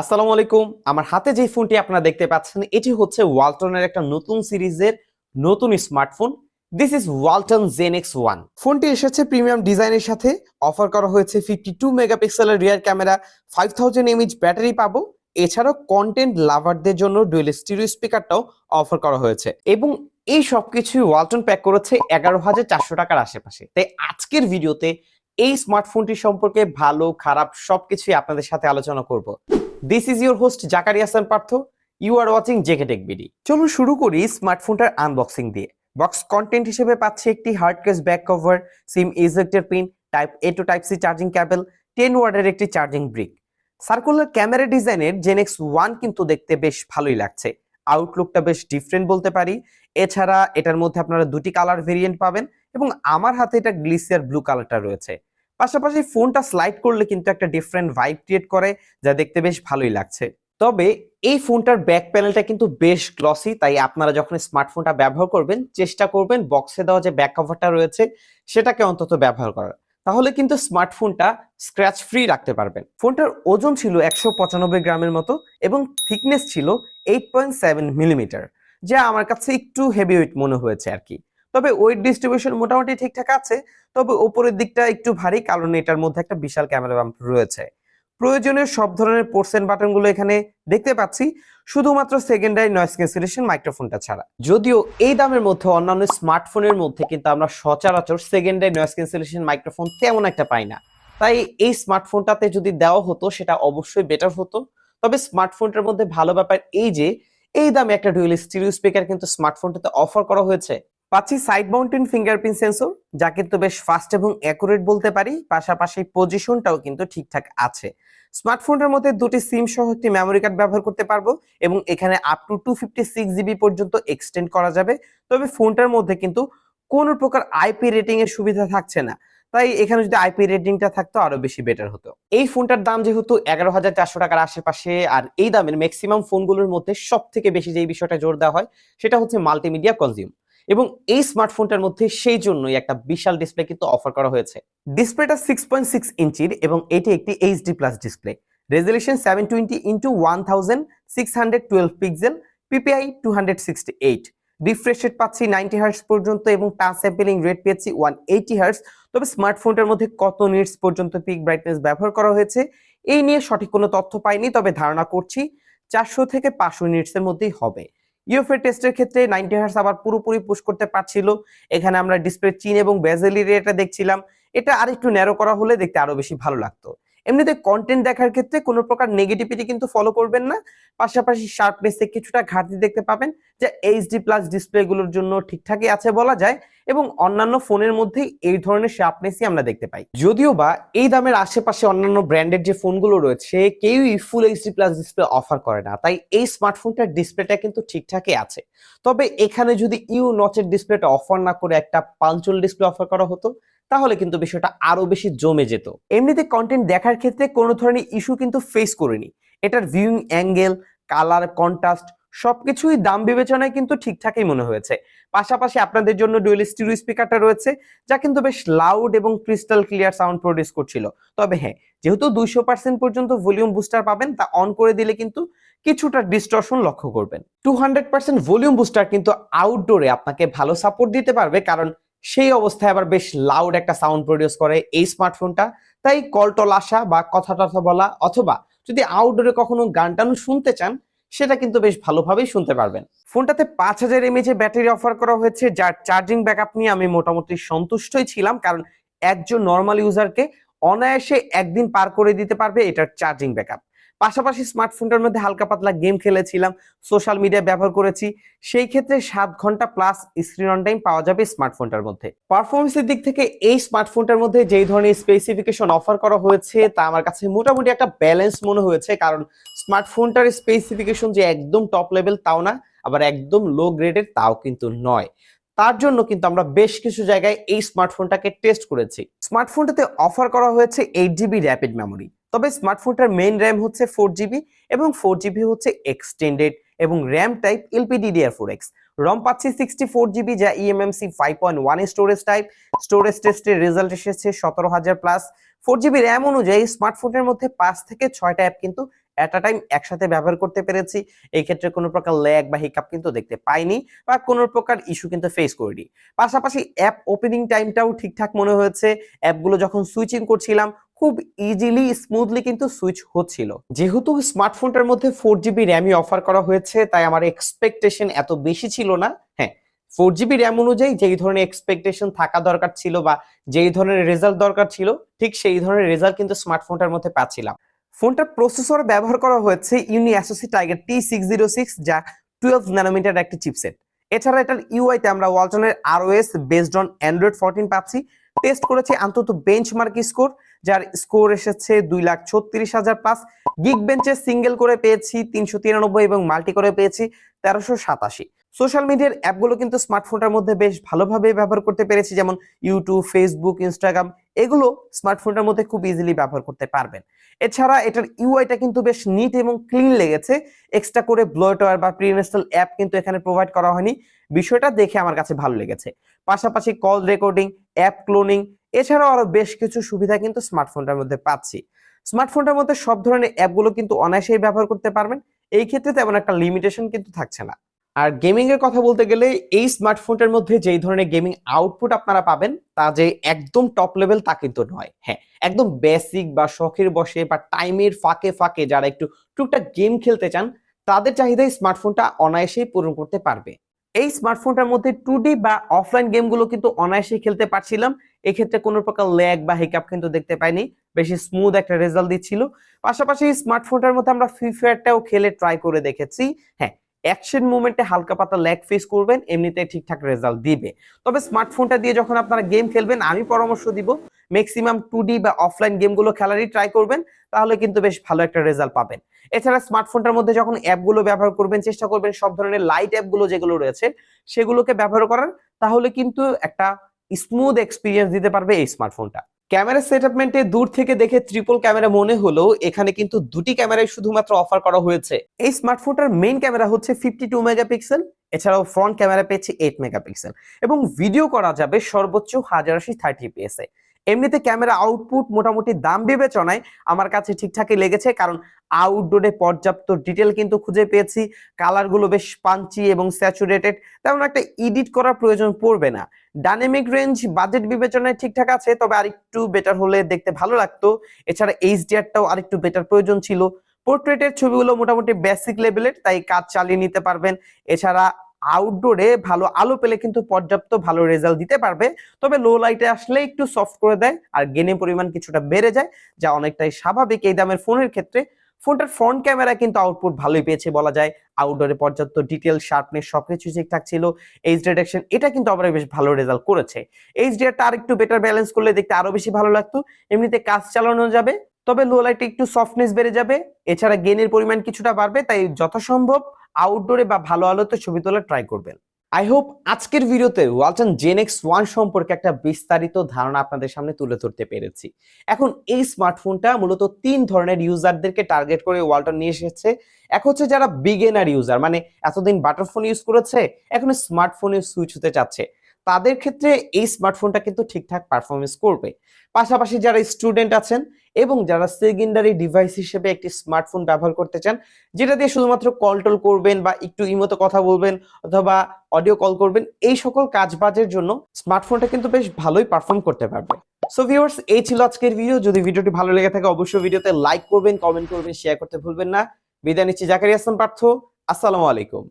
আসসালামু আলাইকুম। আমার হাতে যে ফোনটি আপনারা দেখতে পাচ্ছেন, এটি হচ্ছে ওয়ালটনের একটা নতুন সিরিজের নতুন smartphone. This is Walton Xenex one ফোনটি এসেছে প্রিমিয়াম ডিজাইনের সাথে। অফার করা হয়েছে ফিফটি টু মেগাপিক্সেলের rear camera five thousand mAh battery পাবো। এছাড়াও কন্টেন্ট লাভারদের জন্য ডুয়েল স্টিরিও স্পিকারটাও অফার করা হয়েছে। এবং এই সবকিছু ওয়ালটন প্যাক করেছে এগারো হাজার চারশো টাকার আশেপাশে। তাই আজকের ভিডিওতে এই স্মার্টফোনটি সম্পর্কে ভালো, খারাপ সবকিছুই আপনাদের সাথে আলোচনা করব। This is your host Zakari Hasan Partho you are watching JK Tech BD চলুন শুরু করি স্মার্টফোনটার আনবক্সিং দিয়ে। বক্স কন্টেন্ট হিসেবে পাচ্ছে একটি hard case back cover SIM ejector pin type A to type C charging cable ten ওয়ার্ডের একটি চার্জিং ব্রিক সার্কুলার ক্যামেরা ডিজাইনের জেনেক্স ওয়ান কিন্তু দেখতে বেশ ভালোই লাগছে। আউটলুকটা বেশ ডিফারেন্ট বলতে পারি। এছাড়া এটার মধ্যে আপনারা দুটি কালার ভেরিয়েন্ট পাবেন এবং আমার হাতে এটা গ্লিসিয়ার ব্লু কালারটা রয়েছে। পাশাপাশি ফোনটা স্লাইড করলে কিন্তু একটা ডিফারেন্ট ভাইব ক্রিয়েট করে, যা দেখতে বেশ ভালোই লাগছে। তবে এই ফোনটার ব্যাক প্যানেলটা কিন্তু বেশ গ্লসি তাই আপনারা যখন স্মার্টফোনটা ব্যবহার করবেন, চেষ্টা করবেন বক্সে দেওয়া যে ব্যাক কভারটা রয়েছে, সেটাকে অন্তত ব্যবহার করার। তাহলে কিন্তু স্মার্টফোনটা স্ক্র্যাচ ফ্রি রাখতে পারবেন। ফোনটার ওজন ছিল একশো পঁচানব্বই গ্রামের মতো এবং থিকনেস ছিল এইট পয়েন্ট সেভেন মিলিমিটার যা আমার কাছে একটু হেভি ওয়েট মনে হয়েছে আর কি। তবে ওয়েট ডিস্ট্রিবিউশন মোটামুটি ঠিকঠাক আছে, তবে ওপরের দিকটা একটু ভারী, কারণ এটার মধ্যে একটা বিশাল ক্যামেরা বাম্প রয়েছে। প্রয়োজনীয় সব ধরনের পোর্সেন বাটনগুলো এখানে দেখতে পাচ্ছি, শুধুমাত্র সেকেন্ডারি নয়েস ক্যান্সেলেশন মাইক্রোফোনটা ছাড়া। যদিও এই দামের মধ্যে অন্যান্য স্মার্টফোনের মধ্যে কিন্তু আমরা সচরাচর সেকেন্ডারি নয়েস ক্যান্সেলেশন মাইক্রোফোন তেমন একটা পাই না। তাই এই স্মার্টফোনটাতে যদি দেওয়া হতো, সেটা অবশ্যই বেটার হতো। তবে স্মার্টফোনটার মধ্যে ভালো ব্যাপার এই যে, এই দামে একটা ডুয়েল স্টিরিও স্পিকার কিন্তু স্মার্টফোনটাতে অফার করা হয়েছে। পাচ্ছি সাইড মাউন্টেন ফিঙ্গারপ্রিন্ট সেন্সর যা কিন্তু বেশ ফাস্ট এবং অ্যাকুরেট বলতে পারি। পাশাপাশি পজিশনটাও কিন্তু ঠিকঠাক আছে। স্মার্টফোনটার মধ্যে দুটি সিম সহ একটি মেমোরি কার্ড ব্যবহার করতে পারব এবং এখানে up to two fifty six GB পর্যন্ত এক্সটেন্ড করা যাবে। তবে ফোনটার মধ্যে কিন্তু কোনো প্রকার আইপি রেটিং এর সুবিধা থাকছে না। তাই এখানে যদি আইপি রেটিংটা থাকতো আরও বেশি বেটার হতো। এই ফোনটার দাম যেহেতু এগারো হাজার চারশো টাকার আশেপাশে, আর এই দামের ম্যাক্সিমাম ফোনগুলোর মধ্যে সব থেকে বেশি যে বিষয়টা জোর দেওয়া হয়, সেটা হচ্ছে মাল্টিমিডিয়া কনজিউম এবং এই স্মার্টফোনটার মধ্যে সেই জন্যই একটা বিশাল ডিসপ্লে কিন্তু অফার করা হয়েছে। ডিসপ্লেটা সিক্স পয়েন্ট সিক্স ইঞ্চির এবং এটি একটি HD plus display resolution seven twenty into one thousand six hundred twelve pixel PPI two hundred sixty eight refresh rate পাচ্ছি নাইনটি হার্স পর্যন্ত এবং টাচ স্যাম্পেলিং রেট পেয়েছি ওয়ান এইটি হার্স তবে স্মার্টফোনটার মধ্যে কত নিটস পর্যন্ত পিক ব্রাইটনেস ব্যবহার করা হয়েছে, এই নিয়ে সঠিক কোনো তথ্য পাইনি, তবে ধারণা করছি চারশো থেকে পাঁচশো নিটসের মধ্যেই হবে। ইউএফএ টেস্টের ক্ষেত্রে নাইনটি হার্স আবার পুরোপুরি পুশ করতে পারছিল। এখানে আমরা ডিসপ্লে চীন এবং বেজেলি এটা দেখছিলাম। এটা আর একটু ন্যারো করা হলে দেখতে আরও বেশি ভালো লাগতো। এমনিতে কন্টেন্ট দেখার ক্ষেত্রে কোনো প্রকার নেগেটিভিটি কিন্তু ফলো করবেন না। পাশাপাশি শার্পনেসে কিছুটা ঘাটতি দেখতে পাবেন যে এইচডি প্লাস ডিসপ্লেগুলোর জন্য ঠিকঠাকই আছে বলা যায় এবং অন্যান্য ফোনের মধ্যেই এই ধরনের শার্পনেসই আমরা দেখতে পাই। যদিও বা এই দামের আশেপাশে অন্যান্য ব্র্যান্ডের যে ফোনগুলো রয়েছে কেউই full HD plus display offer করে না। তাই এই স্মার্টফোনটার ডিসপ্লেটা কিন্তু ঠিকঠাকই আছে। তবে এখানে যদি ইউ নচের ডিসপ্লেটা অফার না করে একটা পাঞ্চল ডিসপ্লে অফার করা হতো তাহলে কিন্তু বিষয়টা আরও বেশি জমে যেত। এমনিতে কন্টেন্ট দেখার ক্ষেত্রে কোনো ধরনের ইস্যু কিন্তু ফেস করিনি। এটার ভিউইং অ্যাঙ্গেল কালার কন্ট্রাস্ট সবকিছুই দাম বিবেচনায় কিন্তু ঠিকঠাকই মনে হয়েছে। পাশাপাশি আপনাদের জন্য ডুয়েল স্টিরিও স্পিকারটা রয়েছে, যা কিন্তু বেশ লাউড এবং ক্রিস্টাল ক্লিয়ার সাউন্ড প্রডিউস করছিল। তবে হ্যাঁ যেহেতু দুইশো পার্সেন্ট পর্যন্ত ভলিউম বুস্টার পাবেন, তা অন করে দিলে কিন্তু কিছুটা ডিস্টর্শন লক্ষ্য করবেন। Two hundred percent volume booster কিন্তু আউটডোরে আপনাকে ভালো সাপোর্ট দিতে পারবে, কারণ সেই অবস্থায় আবার বেশ লাউড একটা সাউন্ড প্রডিউস করে এই স্মার্টফোনটা তাই কল টল আসা বা কথা টথা বলা অথবা যদি আউটডোরে কখনো গান টান শুনতে চান, সেটা কিন্তু বেশ ভালোভাবেই শুনতে পারবেন। ফোনটাতে পাঁচ হাজার এমএচ ব্যাটারি অফার করা হয়েছে, যার চার্জিং ব্যাকআপ নিয়ে আমি মোটামুটি সন্তুষ্টই ছিলাম, কারণ একজন নর্মাল ইউজারকে অনায়াসে একদিন পার করে দিতে পারবে এটার চার্জিং ব্যাকআপ পাশাপাশি স্মার্টফোনটার মধ্যে হালকা পাতলা গেম খেলেছিলাম সোশ্যাল মিডিয়া ব্যবহার করেছি। সেই ক্ষেত্রে সাত ঘণ্টা প্লাস স্ক্রিন অন টাইম পাওয়া যাবে স্মার্টফোনটার মধ্যে। পারফরমেন্সের দিক থেকে এই স্মার্টফোনটার মধ্যে যেই ধরনের স্পেসিফিকেশন অফার করা হয়েছে, তা আমার কাছে মোটামুটি একটা ব্যালেন্স মনে হয়েছে। কারণ স্মার্টফোনটার স্পেসিফিকেশন যে একদম টপ লেভেল তাও না, আবার একদম লো গ্রেডের তাও কিন্তু নয়। তার জন্য কিন্তু আমরা বেশ কিছু জায়গায় এই স্মার্টফোনটাকে টেস্ট করেছি। স্মার্টফোনটাতে অফার করা হয়েছে এইট জিবি র্যাপিড মেমোরি তবে স্মার্টফোনটার মেইন র্যাম হচ্ছে ফোর জিবি এবং ফোর জিবি হচ্ছে এক্সটেন্ডেড এবং RAM type LPDDR four X ROM পাচ্ছি সিক্সটি ফোর জিবি যা eMMC five point one storage type storage টেস্টের রেজাল্ট এসেছে সতেরো হাজার প্লাস ফোর জিবি র্যাম অনুযায়ী স্মার্টফোনের মধ্যে পাঁচ থেকে ছয়টা অ্যাপ কিন্তু অ্যাট আ টাইম একসাথে ব্যবহার করতে পেরেছি। এই ক্ষেত্রে কোনো প্রকার ল্যাগ বা হিকাপ কিন্তু দেখতে পাইনি বা কোনো প্রকার ইস্যু কিন্তু ফেস করিনি। পাশাপাশি অ্যাপ ওপেনিং টাইমটাও ঠিকঠাক মনে হয়েছে। অ্যাপগুলো যখন সুইচিং করছিলাম খুব ইজিলি স্মুথলি কিন্তু সুইচ হচ্ছিল। যেহেতু স্মার্টফোনটার মধ্যে ফোর জিবি র্যামই অফার করা হয়েছে, তাই আমার এক্সপেকটেশন এত বেশি ছিল না। হ্যাঁ ফোর জিবি র্যাম অনুযায়ী যেই ধরনের এক্সপেকটেশন থাকা দরকার ছিল বা যেই ধরনের রেজাল্ট দরকার ছিল, ঠিক সেই ধরনের রেজাল্ট কিন্তু স্মার্টফোনটার মধ্যে পাচ্ছিলাম। ফোনটার প্রসেসর ব্যবহার করা হয়েছে Unisoc Tiger T six zero six যা টুয়েলভ ন্যানোমিটার একটি চিপসেট এছাড়া এটার ইউআইতে আমরা ওয়ালটনের ROS based on Android fourteen পাচ্ছি। টেস্ট করেছি অন্তত বেঞ্চমার্ক স্কোর যার স্কোর এসেছে দুই লাখ ছত্রিশ হাজার প্লাস গিগ বেঞ্চে সিঙ্গেল করে পেয়েছি তিনশো তিরানব্বই এবং মাল্টি করে পেয়েছি তেরোশো সাতাশি। সোশ্যাল মিডিয়ার অ্যাপগুলো কিন্তু স্মার্টফোনটার মধ্যে বেশ ভালোভাবে ব্যবহার করতে পেরেছি, যেমন ইউটিউব, ফেসবুক, ইনস্টাগ্রাম। এগুলো স্মার্টফোনটার মধ্যে খুব ইজিলি ব্যবহার করতে পারবেন। এছাড়া এটার ইউআইটা কিন্তু বেশ নিট এবং ক্লিন লেগেছে। এক্সট্রা করে ব্লোয়ার বা প্রি অ্যাপ কিন্তু এখানে প্রোভাইড করা হয়নি। বিষয়টা দেখে আমার কাছে ভালো লেগেছে। পাশাপাশি কল রেকর্ডিং অ্যাপ ক্লোনিং এছাড়াও আরও বেশ কিছু সুবিধা কিন্তু স্মার্টফোনটার মধ্যে পাচ্ছি। স্মার্টফোনটার মধ্যে সব ধরনের অ্যাপগুলো কিন্তু অনায়াসেই ব্যবহার করতে পারবেন, এই ক্ষেত্রে তেমন একটা লিমিটেশন কিন্তু থাকছে না। আর গেমিং এর কথা বলতে গেলে এই স্মার্টফোনটার মধ্যে যেই ধরনের গেমিং আউটপুট আপনারা পাবেন, তা যে একদম টপ লেভেল তা কিন্তু নয়। হ্যাঁ একদম বেসিক বা শখের বসে বা টাইমের ফাঁকে ফাঁকে যারা একটু টুকটাক গেম খেলতে চান, তাদের চাহিদাই স্মার্টফোনটা অনায়াসেই পূরণ করতে পারবে। এই স্মার্টফোনটার মধ্যে টু বা অফলাইন গেমগুলো কিন্তু অনায়াসে খেলতে পারছিলাম। এক্ষেত্রে কোনো প্রকার ল্যাগ বা হেকআপ কিন্তু দেখতে পাইনি। বেশি স্মুথ একটা রেজাল্ট দিচ্ছিল। পাশাপাশি স্মার্টফোনটার মধ্যে আমরা ফ্রি ফায়ারটাও খেলে ট্রাই করে দেখেছি। হ্যাঁ অ্যাকশন মুভমেন্টে হালকা পাতা ল্যাগ ফেস করবেন, এমনিতে ঠিকঠাক রেজাল্ট দিবে। তবে স্মার্টফোনটা দিয়ে যখন আপনারা গেম খেলবেন, আমি পরামর্শ দিব ম্যাক্সিমাম টু বা অফলাইন গেমগুলো খেলারই ট্রাই করবেন, তাহলে কিন্তু বেশ ভালো একটা রেজাল্ট পাবেন। এছাড়া স্মার্টফোনটার মধ্যে যখন অ্যাপগুলো ব্যবহার করবেন, চেষ্টা করবেন সব ধরনের লাইট অ্যাপগুলো যেগুলো রয়েছে, সেগুলোকে ব্যবহার করার, তাহলে কিন্তু একটা স্মুথ এক্সপিরিয়েন্স দিতে পারবে এই স্মার্টফোনটা ক্যামেরা সেটআপমেন্টে দূর থেকে দেখে ট্রিপল ক্যামেরা মনে হলেও এখানে কিন্তু দুটি ক্যামেরাই শুধুমাত্র অফার করা হয়েছে। এই স্মার্টফোনটার মেইন ক্যামেরা হচ্ছে ফিফটি টু মেগাপিক্সেল এছাড়াও ফ্রন্ট ক্যামেরা পেয়েছে এইট মেগাপিক্সেল এবং ভিডিও করা যাবে সর্বোচ্চ হাজার আশি থার্টি পিএসএ এমনিতে ক্যামেরা আউটপুট মোটামুটি দাম বিবেচনায় আমার কাছে ঠিকঠাকই লেগেছে, কারণ আউটডোরে পর্যাপ্ত ডিটেল কিন্তু খুঁজে পেয়েছি। কালারগুলো বেশ পাঞ্চি এবং স্যাচুরেটেড তেমন একটা এডিট করার প্রয়োজন পড়বে না। ডাইনামিক রেঞ্জ বাজেট বিবেচনায় ঠিকঠাক আছে, তবে আরেকটু বেটার হলে দেখতে ভালো লাগতো। এছাড়া এইচডিআরটাও আরেকটু বেটার প্রয়োজন ছিল। পোর্ট্রেটের ছবিগুলো মোটামুটি বেসিক লেভেলের তাই কাজ চালিয়ে নিতে পারবেন। এছাড়া আউটডোরে ভালো আলো পেলে কিন্তু পর্যাপ্ত ভালো রেজাল্ট দিতে পারবে। তবে লো লাইটে আসলে একটু সফট করে দেয় আর গেনের পরিমাণ কিছুটা বেড়ে যায়, যা অনেকটাই স্বাভাবিক এই দামের ফোনের ক্ষেত্রে। ফোনটার ফ্রন্ট ক্যামেরা কিন্তু আউটপুট ভালোই পেয়েছে বলা যায়। আউটডোরে পর্যাপ্ত ডিটেল শার্পনেস সবকিছু ঠিকঠাক ছিল। এইচ ডিটেকশন এটা কিন্তু আবার বেশ ভালো রেজাল্ট করেছে। এইচডিআরটা আর একটু বেটার ব্যালেন্স করলে দেখতে আরও বেশি ভালো লাগতো। এমনিতে কাজ চালানো যাবে, তবে লো লাইটে একটু সফটনেস বেড়ে যাবে। এছাড়া গেনের পরিমাণ কিছুটা বাড়বে, তাই যথাসম্ভব আউটডোরে বা ভালো আলোতে ছবি তোলা ট্রাই করবেন। আই হোপ আজকের ভিডিওতে ওয়ালটন জেন এক্স ওয়ান সম্পর্কে একটা বিস্তারিত ধারণা আপনাদের সামনে তুলে ধরতে পেরেছি। এখন এই স্মার্টফোনটা মূলত তিন ধরনের ইউজারদেরকে টার্গেট করে ওয়ালটন নিয়ে এসেছে। এক হচ্ছে যারা বিগেনার ইউজার মানে এতদিন বাটারফোন ইউজ করেছে, এখন স্মার্টফোনে সুইচ হতে চাচ্ছে। তাদের ক্ষেত্রে এই স্মার্টফোনটা কিন্তু ঠিকঠাক পারফরমেন্স করবে। পাশাপাশি যারা স্টুডেন্ট আছেন এবং যারা সেকেন্ডারি ডিভাইস হিসেবে একটি স্মার্টফোন ব্যবহার করতে চান, যেটা দিয়ে শুধুমাত্র কল টল করবেন বা একটু ইমোতে কথা বলবেন অথবা অডিও কল করবেন, এই সকল কাজবাজের জন্য স্মার্টফোনটা কিন্তু বেশ ভালোই পারফর্ম করতে পারবে। সো ভিউয়ার্স এই ছিল আজকের ভিডিও যদি ভিডিওটি ভালো লেগে থাকে, অবশ্যই ভিডিওতে লাইক করবেন কমেন্ট করবেন শেয়ার করতে ভুলবেন না। বিদায় নিচ্ছি জাকারি আসলাম পার্থ। আসসালামু আলাইকুম।